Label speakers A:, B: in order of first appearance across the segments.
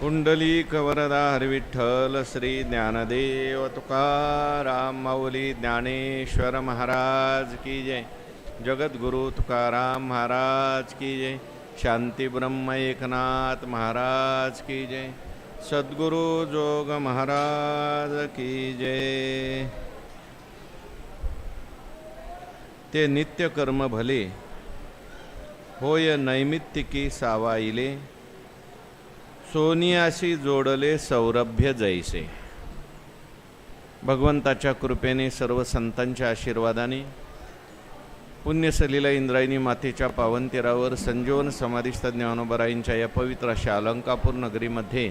A: पुंडलीक वरदा हरविठ्ठल श्री ज्ञानदेव तुकाराम माऊली ज्ञानेश्वर महाराज की जय। जगद्गुरु तुकाराम महाराज की जय। शांती ब्रह्म एकनाथ महाराज की जय। सद्गुरु जोग महाराज की जय। ते नित्य कर्म भले होय नैमित्तिकी सावाईले सोनियाशी जोडले सौरभ्य जैसे. भगवंताच्या कृपेने सर्व संतांच्या आशीर्वादाने पुण्यसलीला इंद्रायणी मातेच्या पावनतीरावर संजीवन समाधिस्थ ज्ञानोबराईंच्या या पवित्र अशा अलंकापूर नगरीमध्ये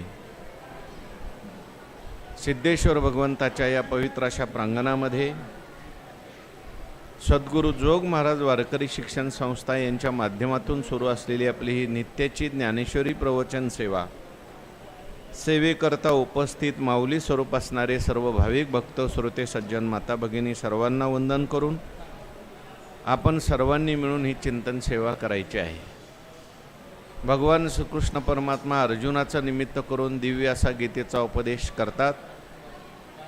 A: सिद्धेश्वर भगवंताच्या या पवित्र अशा प्रांगणामध्ये सद्गुरू जोग महाराज वारकरी शिक्षण संस्था यांच्या माध्यमातून सुरू असलेली आपली ही नित्याची ज्ञानेश्वरी प्रवचन सेवा सेवेकरता उपस्थित माऊली स्वरूप असणारे सर्व भाविक भक्त श्रोते सज्जन माता भगिनी सर्वांना वंदन करून आपण सर्वांनी मिळून ही चिंतन सेवा करायची आहे. भगवान श्रीकृष्ण परमात्मा अर्जुनाचं निमित्त करून दिव्य असा गीतेचा उपदेश करतात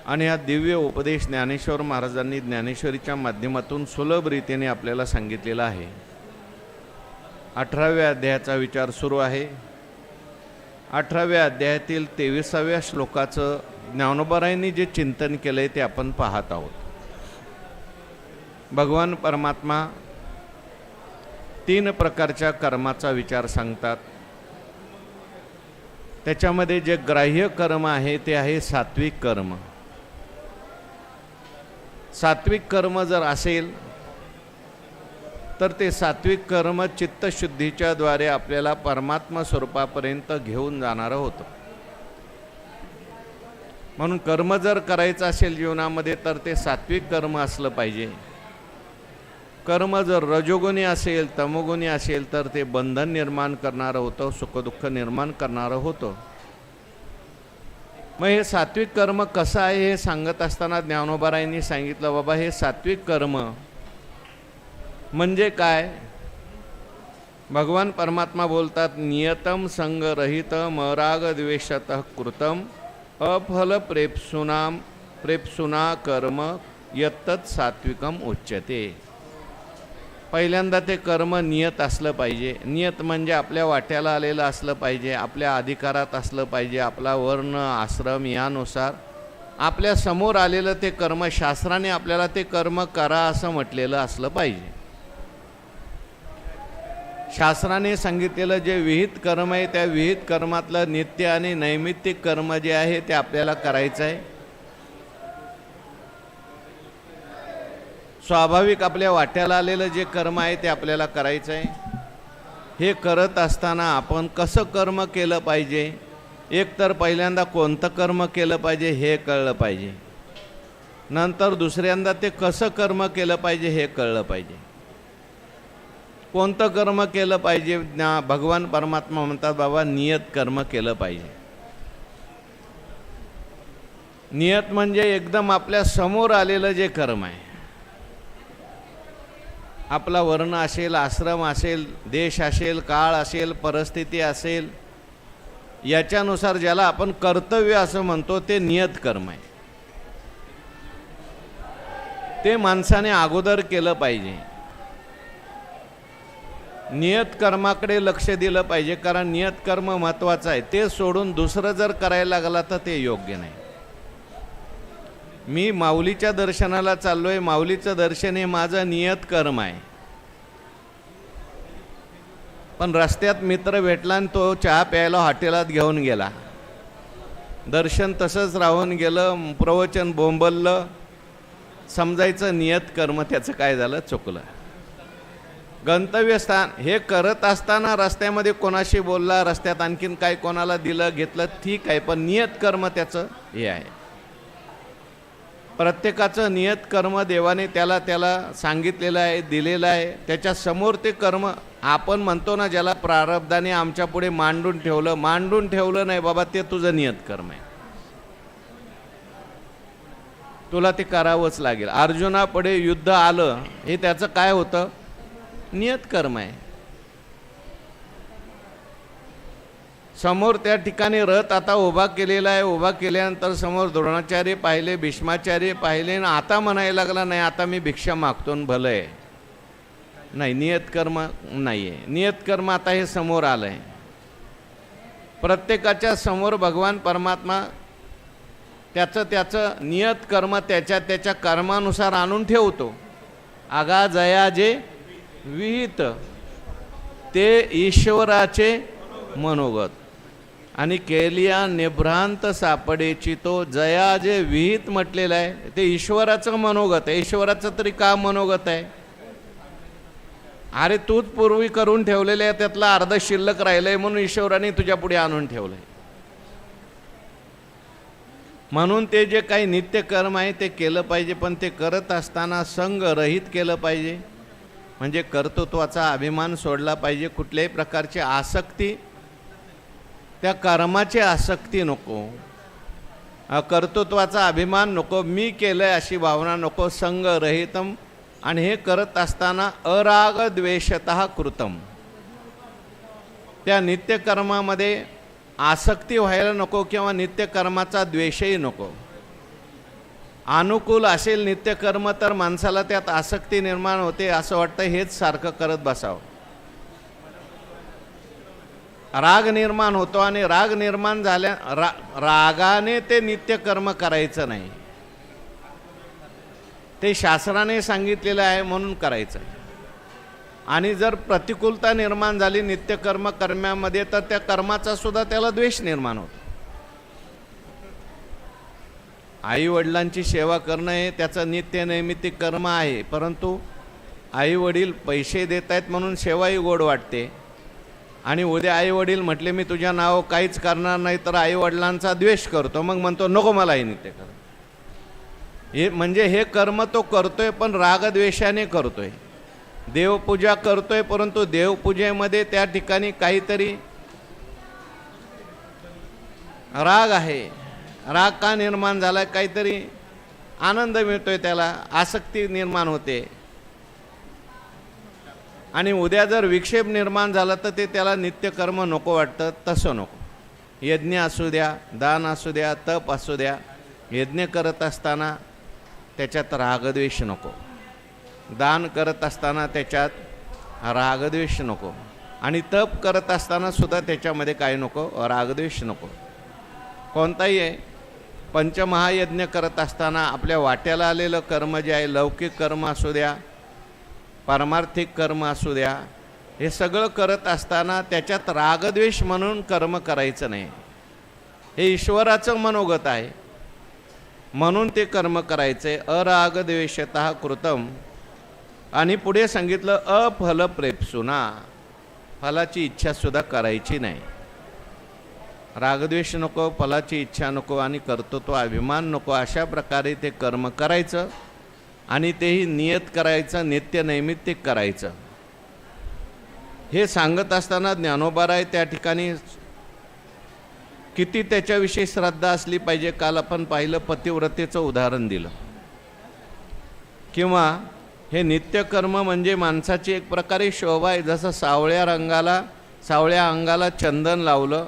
A: आणि हा दिव्य उपदेश ज्ञानेश्वर महाराजांनी ज्ञानेश्वरीच्या माध्यमातून सुलभ रीतीने आपल्याला सांगितलेला आहे. अठराव्या अध्यायाचा विचार सुरू आहे. अठराव्या अध्यायातील तेविसाव्या श्लोकाचं ज्ञानोबरायांनी जे चिंतन केलं आहे ते आपण पाहत आहोत. भगवान परमात्मा तीन प्रकारच्या कर्माचा विचार सांगतात. त्याच्यामध्ये जे ग्राह्य कर्म आहे ते आहे सात्विक कर्म. सात्विक कर्म जर असेल तर ते सात्विक कर्म चित्तशुद्धीच्या द्वारे आपल्याला परमात्मा स्वरूपापर्यंत घेऊन जाणारं होतं. म्हणून कर्म जर करायचं असेल जीवनामध्ये तर ते सात्विक कर्म असलं पाहिजे. कर्म जर रजोगुणी असेल तमोगुणी असेल तर ते बंधन निर्माण करणारं होतं सुखदुःख निर्माण करणारं होतं. मग हे सात्विक कर्म कसं आहे हे सांगत असताना ज्ञानोबारायांनी सांगितलं बाबा हे सात्विक कर्म म्हणजे काय? भगवान परमात्मा बोलतात नियतम संगरहित मराग द्वेषत कृतम अफल प्रेप्सुनाम प्रेप्सुना कर्म यत्तच सात्विकम उच्यते. पहिल्यांदा ते कर्म नियत असलं पाहिजे. नियत म्हणजे आपल्या वाट्याला आलेलं असलं पाहिजे आपल्या अधिकारात असलं पाहिजे आपला वर्ण आश्रम यानुसार. आपल्यासमोर आलेलं ते कर्म शास्त्राने आपल्याला ते कर्म करा असं म्हटलेलं असलं पाहिजे. शास्त्राने सांगितलेलं जे विहित कर्म आहे त्या विहित कर्मातलं नित्य आणि नैमित्तिक कर्म जे आहे ते आपल्याला करायचं आहे. स्वाभाविक आपल्या वाट्याला आलेलं जे कर्म आहे ते आपल्याला करायचं आहे. हे करत असताना आपण कसं कर्म केलं पाहिजे? एक तर पहिल्यांदा कोणतं कर्म केलं पाहिजे हे कळलं पाहिजे. नंतर दुसऱ्यांदा ते कसं कर्म केलं पाहिजे हे कळलं पाहिजे. कोणतं कर्म केलं पाहिजे? ज्ञा भगवान परमात्मा म्हणतात बाबा नियत कर्म केलं पाहिजे. नियत म्हणजे एकदम आपल्यासमोर आलेलं जे कर्म आहे. आपला वर्ण असेल आश्रम असेल देश असेल काळ असेल परिस्थिती असेल याच्यानुसार ज्याला आपण कर्तव्य असं म्हणतो ते नियत कर्म आहे. ते माणसाने अगोदर केलं पाहिजे. नियत कर्माकडे लक्ष दिलं पाहिजे कारण नियत कर्म महत्त्वाचं आहे. ते सोडून दुसरं जर करायला लागला तर ते योग्य नाही. मी माऊलीच्या दर्शनाला चाललोय. माऊलीचं दर्शन हे माझं नियत कर्म आहे. पण रस्त्यात मित्र भेटला आणि तो चहा प्यायला हॉटेलात घेऊन गेला. दर्शन तसंच राहून गेलं प्रवचन बोंबललं. समजायचं नियत कर्म त्याचं काय झालं? चुकलं. गंतव्यस्थान हे करत असताना रस्त्यामध्ये कोणाशी बोलला रस्त्यात आणखीन काय कोणाला दिलं घेतलं ठीक आहे पण नियत कर्म त्याचं हे आहे. प्रत्येकाचं नियत कर्म देवाने त्याला त्याला सांगितलेलं आहे दिलेलं आहे. त्याच्यासमोर ते कर्म आपण म्हणतो ना ज्याला प्रारब्धाने आमच्या पुढे मांडून ठेवलं मांडून ठेवलं नाही बाबा ते तुझं नियत कर्म आहे. तुला ते करावंच लागेल. अर्जुनापुढे युद्ध आलं हे त्याचं काय होतं? नियत कर्म आहे. समोर त्या ठिकाणी रथ आता उभा केलेला आहे. उभा केल्यानंतर समोर द्रोणाचार्य पाहिले भीष्माचार्य पाहिले आणि आता म्हणायला लागला नाही आता मी भिक्षा मागतो आणि भलं आहे. नाही नियत कर्म नाही आहे नियतकर्म आता हे समोर आलं आहे प्रत्येकाच्या समोर भगवान परमात्मा त्याचं त्याचं नियत कर्म त्याच्या त्याच्या कर्मानुसार आणून ठेवतो. आगा जया जे विहित. ते ईश्वराचे मनोगत. आणि केलिया निभ्रांत सापडेची तो जया जे विहित म्हटलेलं आहे ते ईश्वराचं मनोगत आहे. ईश्वराचं तरी का मनोगत आहे? अरे तूच पूर्वी करून ठेवलेलं आहे त्यातला अर्ध शिल्लक राहिलंय म्हणून ईश्वराने तुझ्या पुढे आणून ठेवलंय. म्हणून ते जे काही नित्यकर्म आहे ते केलं पाहिजे पण ते करत असताना संघरहित केलं पाहिजे. म्हणजे कर्तृत्वाचा अभिमान सोडला पाहिजे. कुठल्याही प्रकारची आसक्ती त्या कर्माची आसक्ती नको. कर्तृत्वाचा अभिमान नको. मी केलं आहे अशी भावना नको. संगरहितम आणि हे करत असताना अराग द्वेषत कृतम. त्या नित्यकर्मामध्ये आसक्ती व्हायला नको किंवा नित्यकर्माचा द्वेषही नको. अनुकूल असेल नित्यकर्म तर माणसाला त्यात आसक्ती निर्माण होते असं वाटतं हेच सारखं करत बसावं. राग निर्माण होतो आणि राग निर्माण झाल्या रा रागाने ते नित्यकर्म करायचं नाही. ते शास्त्राने सांगितलेलं आहे म्हणून करायचं आणि जर प्रतिकूलता निर्माण झाली नित्यकर्म कर्म्यामध्ये तर त्या कर्माचा सुद्धा त्याला द्वेष निर्माण होतो. आईवडिलांची सेवा करणं हे त्याचं नित्य नैमित्तिक कर्म आहे. परंतु आई वडील पैसे देत आहेत म्हणून सेवाही गोड वाटते. आणि उद्या आई वडील म्हटले मी तुझ्या नाव काहीच करणार नाही तर आईवडिलांचा द्वेष करतो. मग म्हणतो नको मला हे नित्य कर हे म्हणजे हे कर्म तो करतोय पण रागद्वेषाने करतोय. देवपूजा करतोय परंतु देवपूजेमध्ये त्या ठिकाणी काहीतरी राग आहे. राग का निर्माण झाला काहीतरी? आनंद मिळतोय त्याला आसक्ती निर्माण होते. आणि उद्या जर विक्षेप निर्माण झाला तर ते त्याला नित्यकर्म नको वाटतं तसं नको. यज्ञ असू द्या दान असू द्या तप असू द्या यज्ञ करत असताना त्याच्यात रागद्वेष नको. दान करत असताना त्याच्यात रागद्वेष नको. आणि तप करत असताना सुद्धा त्याच्यामध्ये काय नको? रागद्वेष नको. कोणताही आहे? पंचमहायज्ञ करत असताना आपल्या वाट्याला आलेलं कर्म जे आहे लौकिक कर्म असू द्या पारमार्थिक कर्म असू द्या हे सगळं करत असताना त्याच्यात रागद्वेष म्हणून कर्म करायचं नाही. हे ईश्वराचं मनोगत आहे. म्हणून ते कर्म करायचे. अरागद्वेषत कृतम. आणि पुढे सांगितलं अफल प्रेपसुना फलाची इच्छासुद्धा करायची नाही. रागद्वेष नको फलाची इच्छा नको आणि कर्तृत्व अभिमान नको अशा प्रकारे ते कर्म करायचं आणि तेही नियत करायचं नित्य नैमित्तिक करायचं. हे सांगत असताना ज्ञानोबाराय त्या ठिकाणी किती त्याच्याविषयी श्रद्धा असली पाहिजे काल आपण पाहिलं पतिव्रतेचं उदाहरण दिलं. किंवा हे नित्यकर्म म्हणजे माणसाची एक प्रकारे शोभा आहे जसं सावळ्या रंगाला सावळ्या अंगाला चंदन लावलं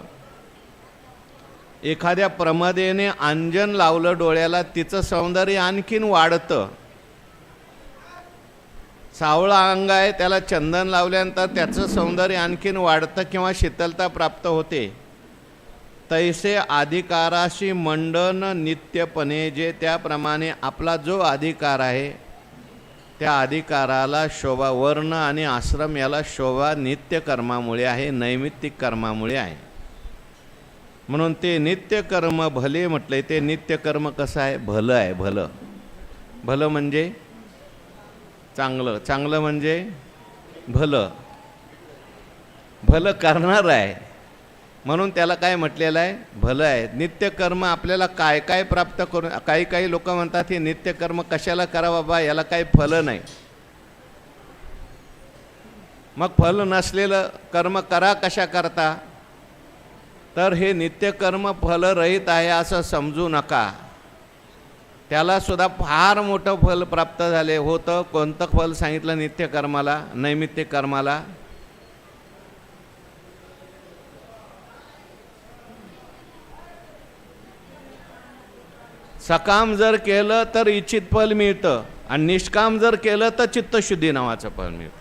A: एखाद्या प्रमदेने अंजन लावलं डोळ्याला तिचं सौंदर्य आणखीन वाढतं. सावळा अंग आहे त्याला चंदन लावल्यानंतर त्याचं सौंदर्य आणखीन वाढतं किंवा शीतलता प्राप्त होते. तैसे अधिकाराशी मंडन नित्यपणे जे त्याप्रमाणे आपला जो अधिकार आहे त्या अधिकाराला शोभा वर्ण आणि आश्रम याला शोभा नित्य कर्मामुळे आहे नैमित्तिक कर्मामुळे आहे. म्हणून ते नित्यकर्म भले म्हटले ते नित्यकर्म कसं आहे? भलं आहे भलं. भलं म्हणजे चांगलं. चांगलं म्हणजे भलं. भलं करणार आहे. म्हणून त्याला काय म्हटलेलं आहे? भलं आहे. नित्यकर्म आपल्याला काय काय प्राप्त करून काही काही लोक म्हणतात हे नित्यकर्म कशाला करा बाबा? याला काही फलं नाही. मग फल नसलेलं कर्म करा कशा करता? तर हे नित्यकर्म फलरहित आहे असं समजू नका. त्याला सुद्धा फार मोठं फल प्राप्त झाले. होतं. कोणतं फल सांगितलं नित्यकर्माला? नैमित्य कर्माला? सकाम जर केलं तर इच्छित फल मिळतं आणि निष्काम जर केलं तर चित्तशुद्धी नावाचं फल मिळतं.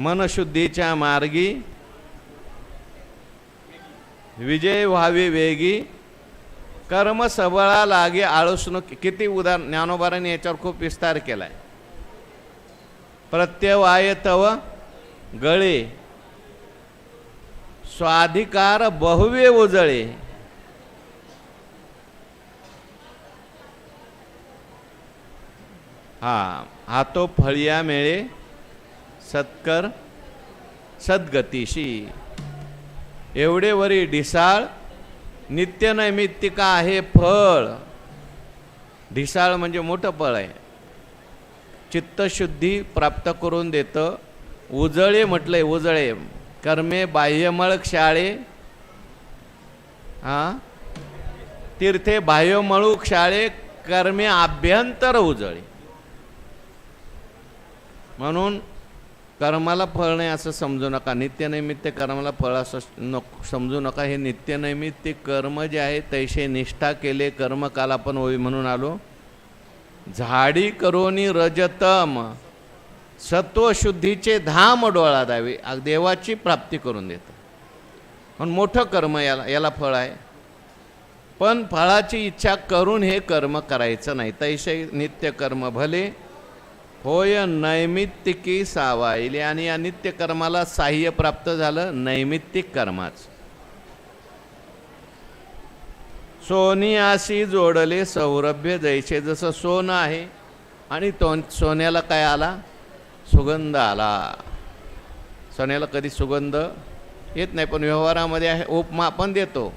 A: मनशुद्धीच्या मार्गी विजय व्हावी वेगी. कर्म सबळा लागे आळसणूक किती उदाहरण ज्ञानोबारांनी याच्यावर खूप विस्तार केला प्रत्यवाय तव गळे. स्वाधिकार बहुवे उजळे. हा हातो फळिया मेळे सत्कर सद्गतीशी. एवढे वरी ढिसाळ नित्यनैमित्तिका आहे फळ. ढिसाळ म्हणजे मोठं फळ आहे. चित्तशुद्धी प्राप्त करून देतं. उजळे म्हटलंय उजळे. कर्मे बाह्यमळ शाळे हां? तीर्थे बाह्यमळू शाळे कर्मे आभ्यंतर उजळे. म्हणून कर्माला फळ नाही असं समजू नका. नित्यनैमित्य कर्माला फळ असं नको समजू नका. हे नित्यनैमित्य कर्म जे आहे तैसे निष्ठा केले कर्म काल आपण होई म्हणून आलो. झाडी करोनी रजतम. सत्वशुद्धीचे धाम डोळा द्यावे. देवाची प्राप्ती करून देतं. पण मोठं कर्म याला याला फळ आहे. पण फळाची इच्छा करून हे कर्म करायचं नाही. तैसे नित्य कर्म भले होय नैमित्तिकी सावायली आणि या नित्यकर्माला साह्य प्राप्त झालं नैमित्तिक कर्माच. सोनियाशी जोडले सौरभ्य जैसे जसं सोनं आहे. आणि तो सोन्याला काय आला? सुगंध आला. सोन्याला कधी सुगंध येत नाही पण व्यवहारामध्ये आहे उपमा आपण देतो.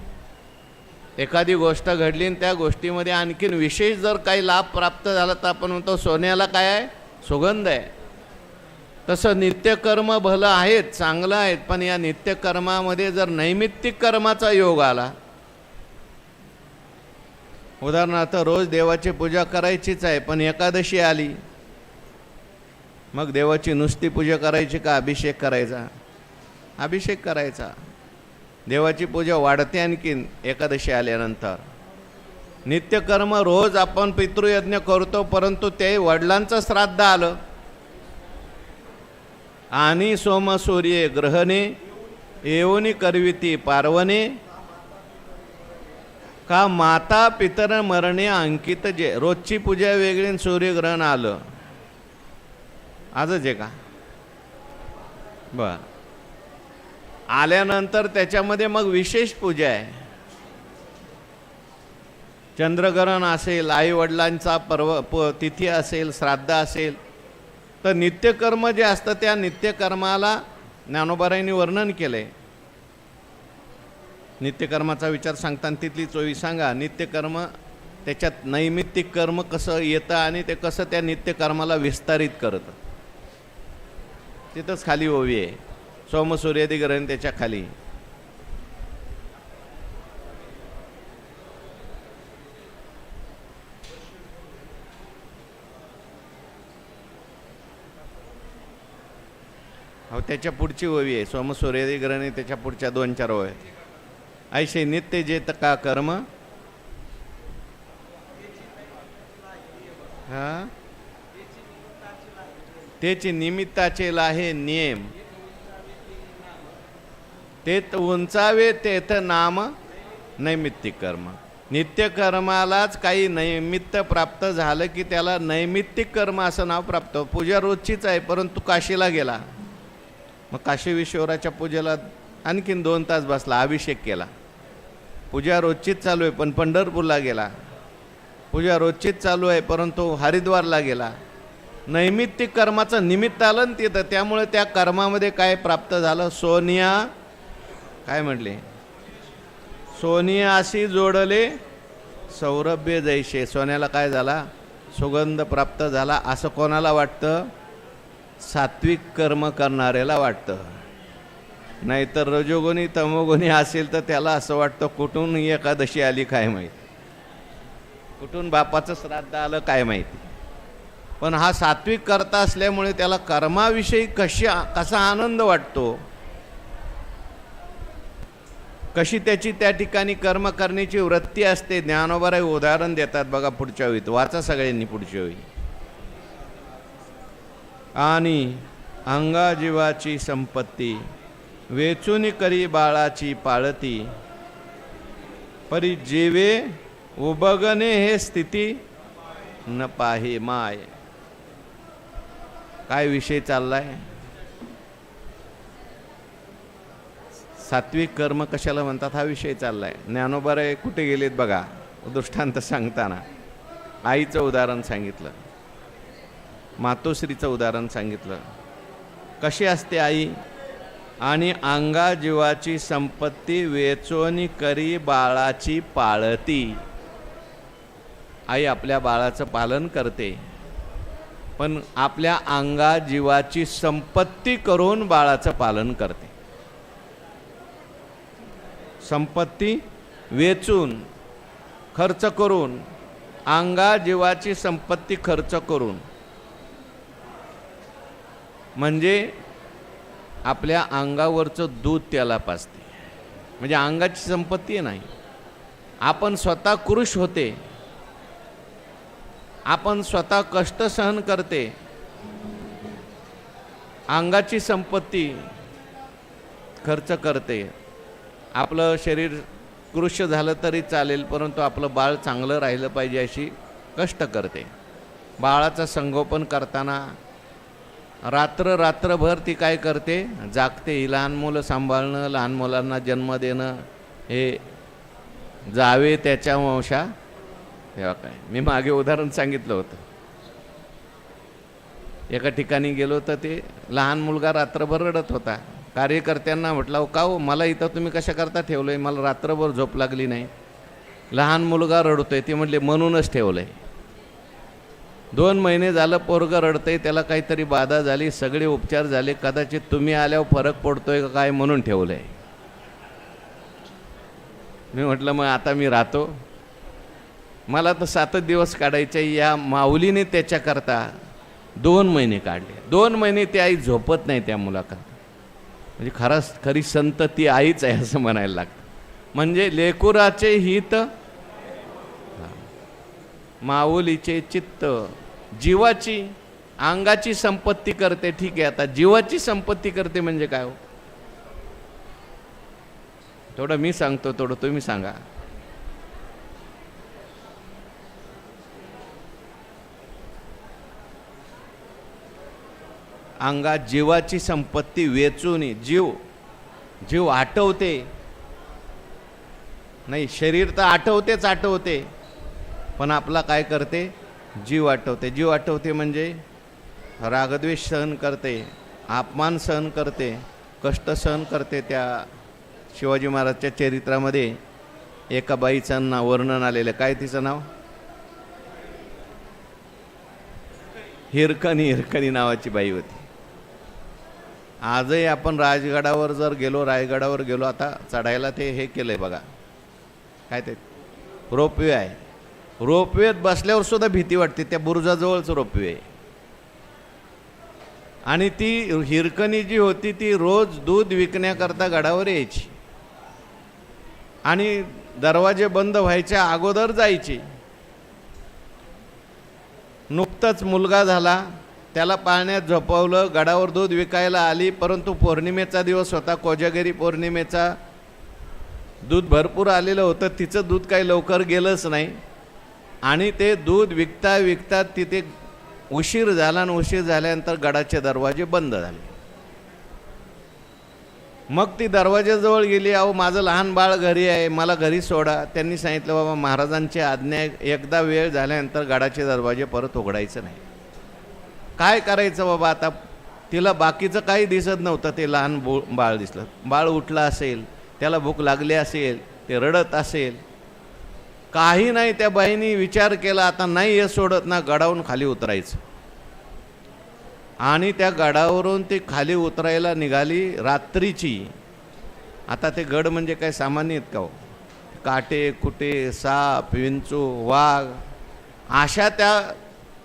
A: एखादी गोष्ट घडली आणि त्या गोष्टीमध्ये आणखीन विशेष जर काही लाभ प्राप्त झाला तर आपण म्हणतो सोन्याला काय आहे? सुगंध आहे. तसं नित्यकर्म भलं आहेत चांगलं आहेत पण या नित्यकर्मामध्ये जर नैमित्तिक कर्माचा योग आला उदाहरणार्थ रोज देवाची पूजा करायचीच आहे पण एकादशी आली मग देवाची नुसती पूजा करायची का? अभिषेक करायचा. अभिषेक करायचा. देवाची पूजा वाढते आणखीन एकादशी आल्यानंतर. नित्यकर्म रोज आपण पितृयज्ञ करतो परंतु ते वडिलांचं श्राद्ध आलं. आणि सोमसूर्ये ग्रहणे येऊनी करविती पार्वणे का माता पितर मरणे अंकित जे रोजची पूजा वेगळी सूर्यग्रहण आलं. आजच आहे का? बर. आल्यानंतर त्याच्यामध्ये मग विशेष पूजा आहे. चंद्रग्रहण असेल आईवडिलांचा पर्व प तिथी असेल श्राद्ध असेल तर नित्यकर्म जे असतं त्या नित्यकर्माला ज्ञानोबारायांनी वर्णन केलं आहे नित्यकर्माचा विचार सांगताना तिथली चोवी सांगा नित्यकर्म त्याच्यात नैमित्तिक कर्म कसं येतं आणि ते कसं त्या नित्यकर्माला विस्तारित करतं. तिथंच खाली ओवी आहे. सोमसूर्यादी ग्रहण त्याच्याखाली. त्याच्या पुढची ओवी आहे. सोम ग्रहण आहे त्याच्या पुढच्या दोन चार ओव्या ऐसे नित्य जे का कर्म? हा? त्याचे निमित्ताचे लाहे नियम. ते उंचावे तेथ नाम नैमित्तिक कर्म. नित्यकर्मालाच काही नैमित्त प्राप्त झालं की त्याला नैमित्तिक कर्म असं नाव प्राप्त. होतं. पूजा रोजचीच आहे परंतु काशीला गेला. मग काशी विश्वराच्या पूजेला आणखीन दोन तास बसला अभिषेक केला. पूजा रोजचीच चालू आहे पण पंढरपूरला गेला. पूजा रोजचीच चालू आहे परंतु हरिद्वारला गेला. नैमित्तिक कर्माचं निमित्त आलं ना तिथं त्यामुळे त्या कर्मामध्ये काय प्राप्त झालं? सोनिया काय म्हटले? सोनियाशी जोडले सौरभ्य जैसे. सोन्याला काय झाला? सुगंध प्राप्त झाला असं कोणाला वाटतं? सात्विक कर्म करणाऱ्याला वाटतं. नाहीतर रजोगुणी तमोगुणी असेल तर त्याला असं वाटतं कुठून एकादशी आली काय माहीत? कुठून बापाचं श्राद्ध आलं काय माहिती? पण हा सात्विक करता असल्यामुळे त्याला कर्माविषयी कशी कसा आनंद वाटतो? कशी त्याची त्या ठिकाणी कर्म करण्याची वृत्ती असते? ज्ञानोबराय उदाहरण देतात बघा पुढच्या वेळी वाचा सगळ्यांनी पुढच्या वेळी आणि अंगाजीवाची संपत्ती वेचून करी बाळाची पाळती. परी जीवे उबगणे हे स्थिती न पाहे माय. काय विषय चाललाय? सात्विक कर्म कशाला म्हणतात हा विषय चाललाय. ज्ञानोबारे कुठे गेलेत बघा दृष्टांत सांगताना. आईचं उदाहरण सांगितलं. मातोश्रीचं उदाहरण सांगितलं. कशी असते आई? आणि अंगा जीवाची संपत्ती वेचोनी करी बाळाची पाळती. आई आपल्या बाळाचं पालन करते. पण आपल्या अंगा जीवाची संपत्ती करून बाळाचं पालन करते. संपत्ती वेचून खर्च करून अंगा जीवाची संपत्ती खर्च करून म्हणजे आपल्या अंगावरचं दूध त्याला पाजते. म्हणजे अंगाची संपत्ती नाही. आपण स्वतः कृष होते. आपण स्वतः कष्ट सहन करते. अंगाची संपत्ती खर्च करते. आपलं शरीर कृष्य झालं तरी चालेल परंतु आपलं बाळ चांगलं राहिलं पाहिजे अशी कष्ट करते. बाळाचं संगोपन करताना रात्र रात्रभर ती काय करते? जागते. ही लहान मुलं सांभाळणं लहान मुलांना जन्म देणं हे जावे त्याच्या वंशा. तेव्हा काय मी मागे उदाहरण सांगितलं होतं. एका ठिकाणी गेलो तर ते लहान मुलगा रात्रभर रडत होता. कार्यकर्त्यांना म्हटलं हो का हो? मला इथं तुम्ही कशा करता ठेवलं आहे मला रात्रभर झोप लागली नाही. लहान मुलगा रडतोय. ते म्हटले म्हणूनच ठेवलं आहे दोन महिने झालं पोरगं रडतंय त्याला काहीतरी बाधा झाली सगळे उपचार झाले कदाचित तुम्ही आल्यावर फरक पडतोय का काय म्हणून ठेवलं आहे मी म्हटलं मग आता मी राहतो. मला तर सातच दिवस काढायचे या माऊलीने त्याच्याकरता दोन महिने काढले. दोन महिने ती आई झोपत नाही त्या मुलाकरता. म्हणजे खरंच खरी संत ती आईच आहे असं म्हणायला लागतं. म्हणजे लेकुराचे हित माऊलीचे चित्त जीवाची अंगाची संपत्ती करते ठीक आहे. आता जीवाची संपत्ती करते म्हणजे काय हो? थोडं मी सांगतो थोडं तुम्ही सांगा. अंगात जीवाची संपत्ती वेचून जीव जीव आठवते. नाही शरीर तर आठवतेच आठवते. पण आपला काय करते? जीव आठवते. जीव आठवते म्हणजे रागद्वेष सहन करते अपमान सहन करते कष्ट सहन करते त्या शिवाजी महाराजच्या चरित्रामध्ये. एका बाईचं नाव वर्णन आलेलं. काय तिचं नाव? हिरकणी हिरकणी नावाची बाई होती. आजही आपण राजगडावर जर गेलो रायगडावर गेलो आता चढायला ते हे केलं आहे बघा. काय ते? रोपवे आहे. रोपवेत बसल्यावर सुद्धा भीती वाटते त्या बुरुजाजवळच रोपवे. आणि ती हिरकणी जी होती ती रोज दूध विकण्याकरता गडावर यायची. आणि दरवाजे बंद व्हायच्या अगोदर जायची. नुकताच मुलगा झाला त्याला पाळण्यात झोपवलं गडावर दूध विकायला आली परंतु पौर्णिमेचा दिवस होता कोजागिरी पौर्णिमेचा. दूध भरपूर आलेलं होतं तिचं दूध काही लवकर गेलंच नाही. आणि ते दूध विकता विकता तिथे उशीर झाला आणि उशीर झाल्यानंतर गडाचे दरवाजे बंद झाले. मग ती दरवाजाजवळ गेली अहो माझं लहान बाळ घरी आहे मला घरी सोडा. त्यांनी सांगितलं बाबा महाराजांची आज्ञा एकदा वेळ झाल्यानंतर गडाचे दरवाजे परत उघडायचं नाही. काय करायचं बाबा आता? तिला बाकीचं काही दिसत नव्हतं ते लहान बो बाळ दिसलं. बाळ उठलं असेल त्याला भूक लागली असेल ते रडत असेल काही नाही त्या बाईनी विचार केला आता नाही हे सोडत ना गडावरून खाली उतरायचं. आणि त्या गडावरून ती खाली उतरायला निघाली रात्रीची. आता ते गड म्हणजे काय सामान्य आहेत का हो? काटे कुटे साप विंचू वाघ अशा त्या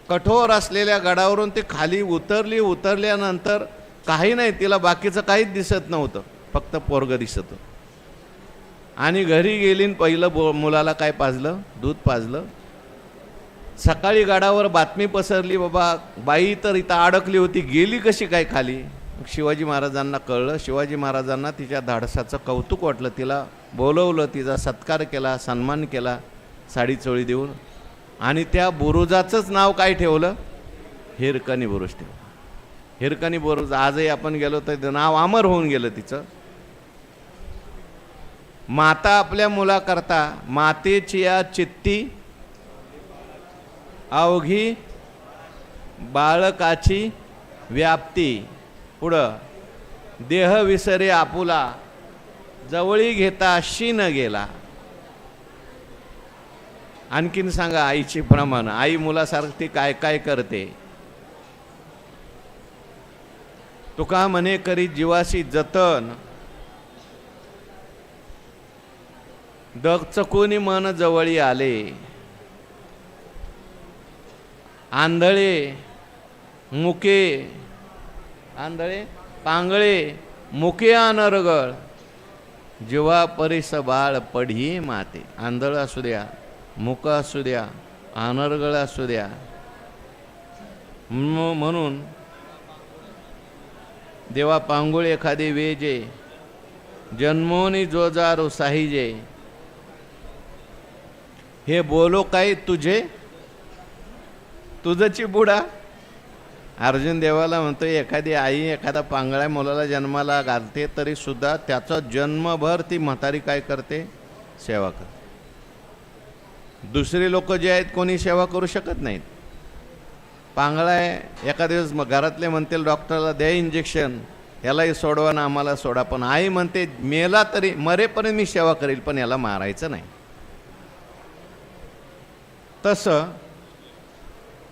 A: कठोर असलेल्या गडावरून ती खाली उतरली उतरल्यानंतर काही नाही तिला बाकीचं काहीच दिसत नव्हतं. फक्त पोरग दिसत होतं. आणि घरी गेली आणि पहिलं बो मुलाला काय पाजलं? दूध पाजलं. सकाळी गाडावर बातमी पसरली बाबा बाई तर इथं अडकली होती गेली कशी काय खाली? शिवाजी महाराजांना कळलं. शिवाजी महाराजांना तिच्या धाडसाचं कौतुक वाटलं. तिला बोलवलं तिचा सत्कार केला सन्मान केला साडी चोळी देऊन. आणि त्या बुरुजाचंच नाव काय ठेवलं? हिरकणी बुरुज ठेवलं. हिरकणी बुरुज आजही आपण गेलो तर नाव अमर होऊन गेलं तिचं. माता आपल्या मुलाकरता मातेची या चित्ती अवघी बाळकाची व्याप्ती. पुढं देह विसरे आपुला जवळी घेता शीन गेला. आणखीन सांगा आईची प्रमाण आई मुलासारखी काय काय करते? तुका म्हणे करी जीवाशी जतन. दचकोनी मन जवळी आले? आंधळे मुके आंधळे पांगळे मुके अनरगळ. जेव्हा परिस बाळ पढी माते. आंधळ असू द्या मुक असू द्या अनरगळ असू द्या. म्हणून देवा पांगुळ एखादी वेजे जन्मोनी जोजारो साहिजे. हे बोलो काय तुझे? तुझं बुडा? अर्जुन देवाला म्हणतो एखादी आई एखादा पांगळ्या मुलाला जन्माला घालते तरीसुद्धा त्याचा जन्मभर ती म्हातारी काय करते? सेवा करते. दुसरी लोक जे आहेत कोणी सेवा करू शकत नाहीत. पांगळा आहे एका दिवस मग घरातले म्हणतील डॉक्टरला द्या इंजेक्शन यालाही सोडवा ना आम्हाला सोडा. पण आई म्हणते मेला तरी मरेपर्यंत मी सेवा करेल पण याला मारायचं नाही. तसं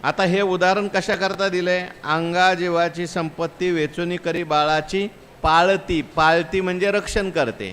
A: आता हे उदाहरण कशा करता दिलंय? अंगा जीवाची संपत्ती वेचुनी करी बाळाची पाळती. पाळती म्हणजे रक्षण करते.